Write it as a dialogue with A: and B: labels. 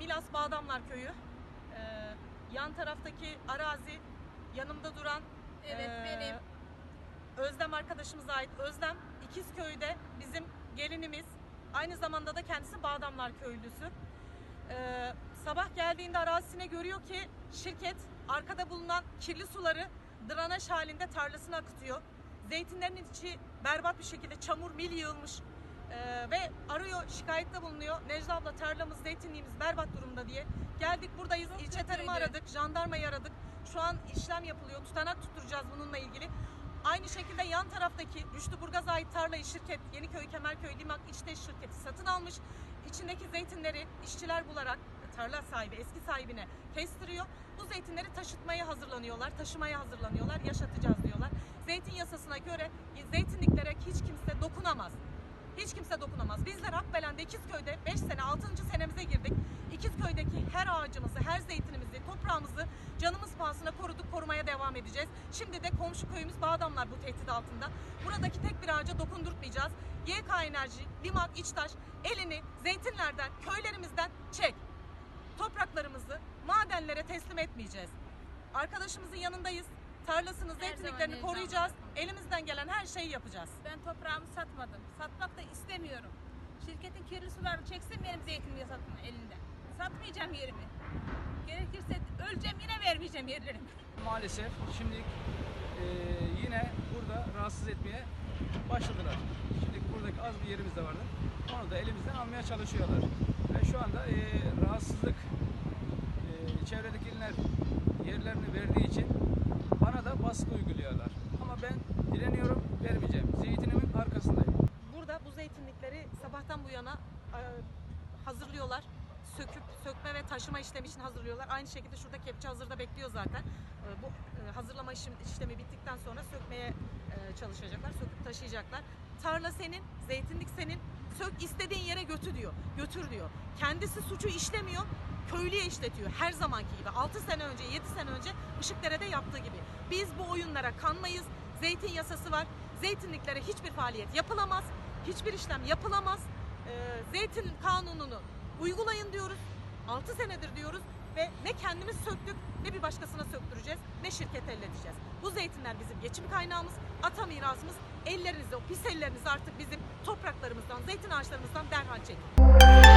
A: Milas Bağdamlar Köyü. Ee, yan taraftaki arazi yanımda duran
B: Evet,
A: ee,
B: benim.
A: Özlem arkadaşımıza ait. Özlem İkizköy'de bizim gelinimiz. Aynı zamanda da kendisi Bağdamlar köylüsü. Ee, sabah geldiğinde arazisine görüyor ki şirket arkada bulunan kirli suları dranaj halinde tarlasına akıtıyor. Zeytinlerin içi berbat bir şekilde çamur mil yığılmış. Ee, ve arıyor şikayette bulunuyor. Necla abla tarlamız zeytinliğimiz berbat durumda diye. Geldik buradayız.
B: Çok
A: İlçe tarımı aradık. Jandarmayı aradık. Şu an işlem yapılıyor. Tutanak tutturacağız bununla ilgili. Aynı şekilde yan taraftaki Rüştü Burgaz'a ait tarlayı şirket Yeniköy Kemerköy Limak İçteş şirketi satın almış. İçindeki zeytinleri işçiler bularak tarla sahibi eski sahibine kestiriyor. Bu zeytinleri taşıtmaya hazırlanıyorlar, taşımaya hazırlanıyorlar, yaşatacağız diyorlar. Zeytin yasasına göre zeytinliklere hiç kimse dokunamaz. Hiç kimse dokunamaz. Bizler Akbelen'de İkizköy'de 5 sene 6. senemize girdik. İkizköy'deki her ağacımızı, her zeytinimizi, toprağımızı canımız pahasına koruduk, korumaya devam edeceğiz. Şimdi de komşu köyümüz Bağdamlar bu tehdit altında. Buradaki tek bir ağaca dokundurtmayacağız. YK Enerji, Limak, İçtaş elini zeytinlerden, köylerimizden çek. Topraklarımızı madenlere teslim etmeyeceğiz. Arkadaşımızın yanındayız. Tarlasını, zeytinliklerini
B: zaman
A: koruyacağız. Elimizden gelen her şeyi yapacağız.
B: Ben toprağımı satmadım. Satmak da istemiyorum. Şirketin kirli sularını çeksin benim zeytinliği satın elinden. Satmayacağım yerimi. Gerekirse öleceğim yine vermeyeceğim yerlerimi.
C: Maalesef şimdi e, yine burada rahatsız etmeye başladılar. Şimdi buradaki az bir yerimiz de vardı. Onu da elimizden almaya çalışıyorlar. Ve şu anda e, rahatsızlık baskı uyguluyorlar. Ama ben direniyorum, vermeyeceğim. Zeytinimin arkasındayım.
A: Burada bu zeytinlikleri sabahtan bu yana e, hazırlıyorlar. Söküp sökme ve taşıma işlemi için hazırlıyorlar. Aynı şekilde şurada kepçe hazırda bekliyor zaten. E, bu e, hazırlama işlemi bittikten sonra sökmeye çalışacaklar. Söküp taşıyacaklar. Tarla senin, zeytinlik senin. Sök götür diyor. Götür diyor. Kendisi suçu işlemiyor. Köylüye işletiyor her zamanki gibi. 6 sene önce, 7 sene önce Işıkdere'de yaptığı gibi. Biz bu oyunlara kanmayız. Zeytin yasası var. Zeytinliklere hiçbir faaliyet yapılamaz. Hiçbir işlem yapılamaz. Ee, zeytin kanununu uygulayın diyoruz. 6 senedir diyoruz ve ne kendimiz söktük ne bir ne şirket elleteceğiz. Bu zeytinler bizim geçim kaynağımız, ata mirasımız. Ellerinizi, o pis ellerinizi artık bizim topraklarımızdan, zeytin ağaçlarımızdan derhal çekin.